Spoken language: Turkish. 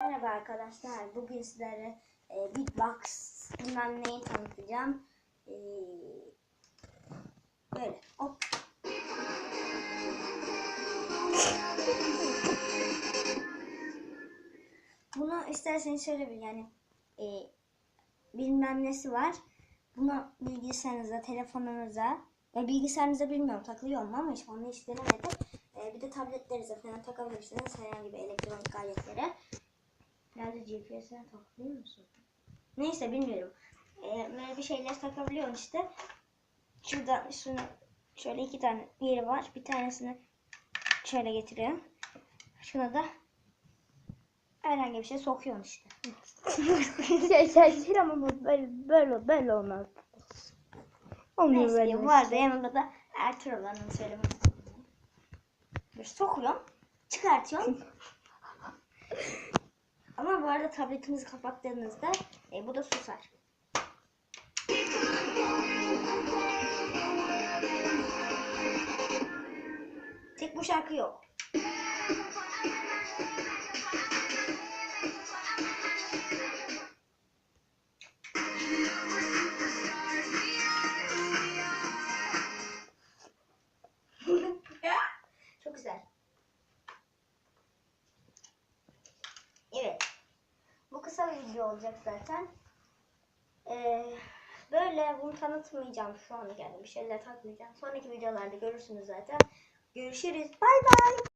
Merhaba arkadaşlar. Bugün sizlere e, Beatbox bilmem neyi tanıtacağım. E, böyle. Hop. Bunu isterseniz şöyle bir yani e, bilmem nesi var. Bunu bilgisayarınıza, telefonunuza ya bilgisayarınıza bilmiyorum takılıyor mu ama hiç onu hiç denemedim. E, bir de tabletlerinize falan takabilirsiniz herhangi bir elektronik GPS'ine takılıyor musun? Neyse bilmiyorum. Ee, böyle bir şeyler takabiliyorsun işte. Şurada şunu şöyle iki tane yeri var. Bir tanesini şöyle getiriyorsun. Şuna da herhangi bir şey sokuyorsun işte. Şey şey şey ama bu böyle böyle böyle olmaz. Olmuyor Neyse böyle. bu arada yanımda da Ertuğrul Hanım söylemek Böyle sokuyorsun, çıkartıyorsun. Ama bu arada tabletinizi kapattığınızda e, bu da susar. Tek bu şarkı yok. Kısa bir video olacak zaten. Ee, böyle bunu tanıtmayacağım şu an yani bir şeyler takmayacağım. Sonraki videolarda görürsünüz zaten. Görüşürüz. Bay bay.